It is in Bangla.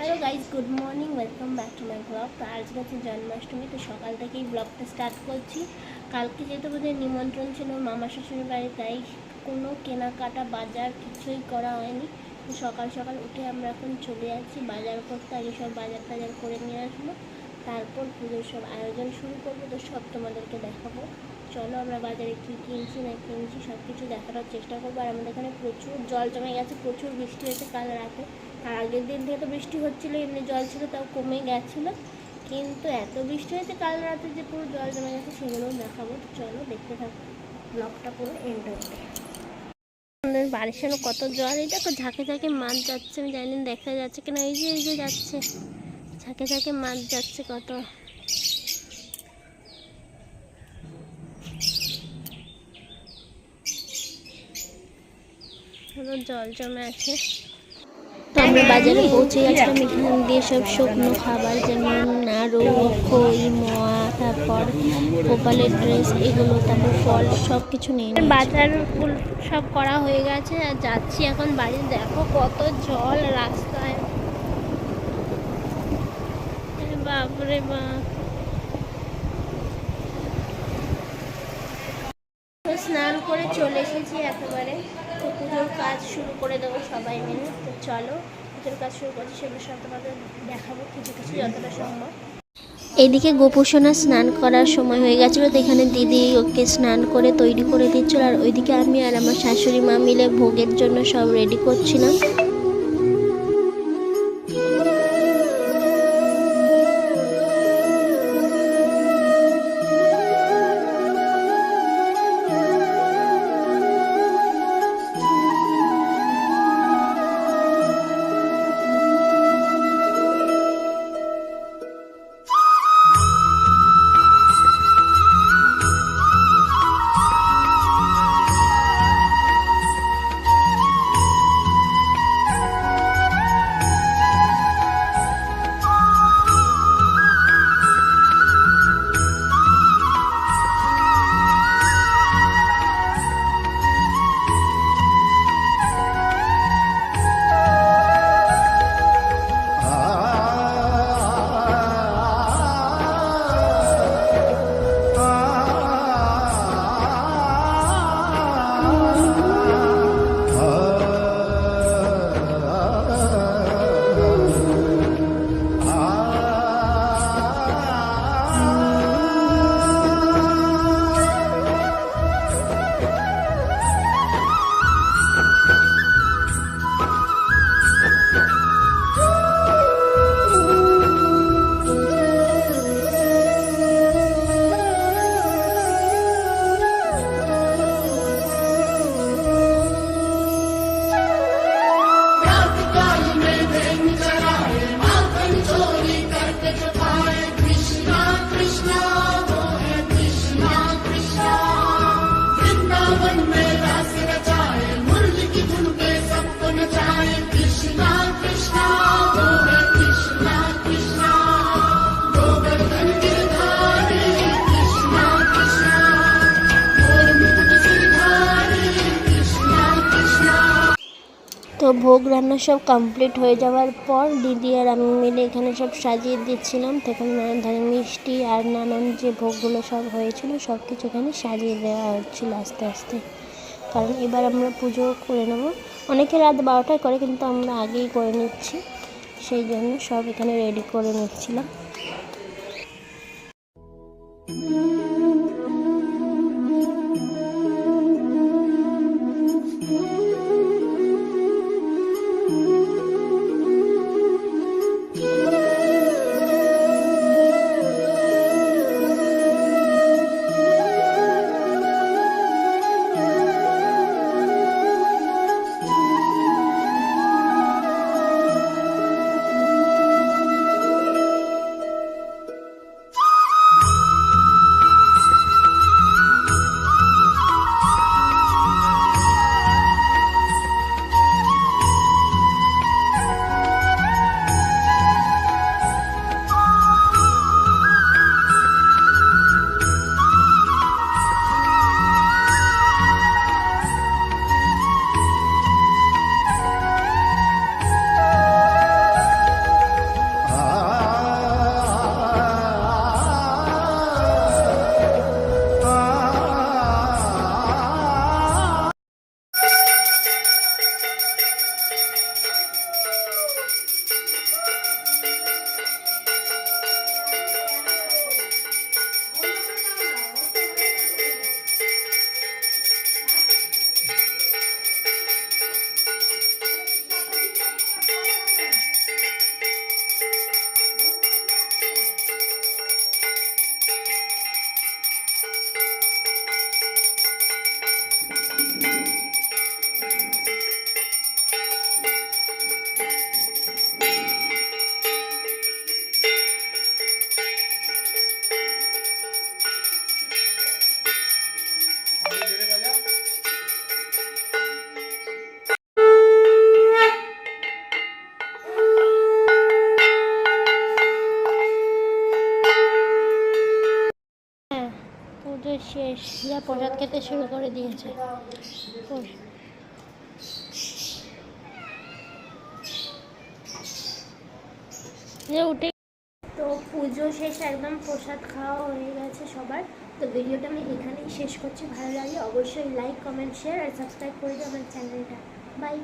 Hello guys good morning, welcome back to my blog. তো আজকে হচ্ছে জন্মাষ্টমী, তো সকাল থেকেই ব্লগটা স্টার্ট করছি। কালকে যেহেতু বোধহয় নিমন্ত্রণ ছিল মামা শ্বশুরের বাড়ি, তাই কোনো কেনাকাটা, বাজার কিছুই করা হয়নি। তো সকাল সকাল উঠে আমরা এখন চলে যাচ্ছি বাজার করতে। আগে সব বাজার টাজার করে নিয়ে আসব। তারপর পুজোর সব আয়োজন শুরু করব। তো সব তোমাদেরকে দেখাবো। চলো আমরা বাজারে কী কিনছি, না কিনছি সব কিছু দেখানোর চেষ্টা করব। আর আমাদের এখানে প্রচুর জল জমে গেছে, প্রচুর বৃষ্টি হয়েছে কাল রাতে। তার আগের দিন থেকে তো বৃষ্টি হচ্ছিল, এমনি জল ছিল, তাও কমে গেছিল। কিন্তু এত বৃষ্টি হয়েছে কাল রাতে যে পুরো জল জমে গেছে, সেগুলোও দেখাবো। চলো দেখতে থাকো, ব্লগটা পুরো এন্ড আমাদের বাড়ির সামনে কত জল, এই দেখো ঝাঁকে ঝাঁকে মাছ যাচ্ছে, আমি জানি দেখা যাচ্ছে কিনা, এই যে এই যে যাচ্ছে। ঝাঁকে ঝাঁকে মাছ যাচ্ছে কত। জল জমে আছে। তো আমরা বাজারে পৌঁছে গেছিলাম। এখান দিয়ে সব শুকনো খাবার যেমন নাড়ু, খই, মোয়া, তারপর কপালের ড্রেস এগুলো, তারপর ফল সব কিছু নিয়ে বাজার সব করা হয়ে গেছে আর যাচ্ছি এখন বাড়ি। দেখো কত জল রাস্তায়। বাপরে বাপ। স্নান করে চলে এসেছি একেবারে। তো পুজোর কাজ শুরু করে দেবো সবাই মিলে। তো চলো, পুজোর কাজ শুরু করছি সেগুলো সব তোমাদের দেখাবো কিছু কিছু যতটা সম্ভব। এইদিকে গোপোষণা স্নান করার সময় হয়ে গেছিল, তো এখানে দিদি ওকে স্নান করে তৈরি করে দিচ্ছিল। আর ওইদিকে আমি আর আমার শাশুড়ি মা মিলে ভোগের জন্য সব রেডি করছিলাম। ভোগ রান্না সব কমপ্লিট হয়ে যাওয়ার পর দিদি আর আমি মিলে এখানে সব সাজিয়ে দিচ্ছিলাম। তখন নানান ধরনের মিষ্টি আর নানান যে ভোগগুলো সব হয়েছিল সব কিছু এখানে সাজিয়ে দেওয়া হচ্ছিল আস্তে আস্তে। কারণ এবার আমরা পুজো করে নেব। অনেকে রাত বারোটায় করে, কিন্তু আমরা আগেই করে নিচ্ছি। সেই জন্য সব এখানে রেডি করে নিচ্ছিলাম। পুজো শেষ যা প্রসাদ খেতে শুরু করে দিয়েছে। উঠে তো পুজো শেষ, একদম প্রসাদ খাওয়া হয়ে গেছে সবার। তো ভিডিওটা আমি এখানেই শেষ করছি। ভালো লাগলে অবশ্যই লাইক কমেন্ট শেয়ার আর সাবস্ক্রাইব করে দিও আমার চ্যানেলটা বাই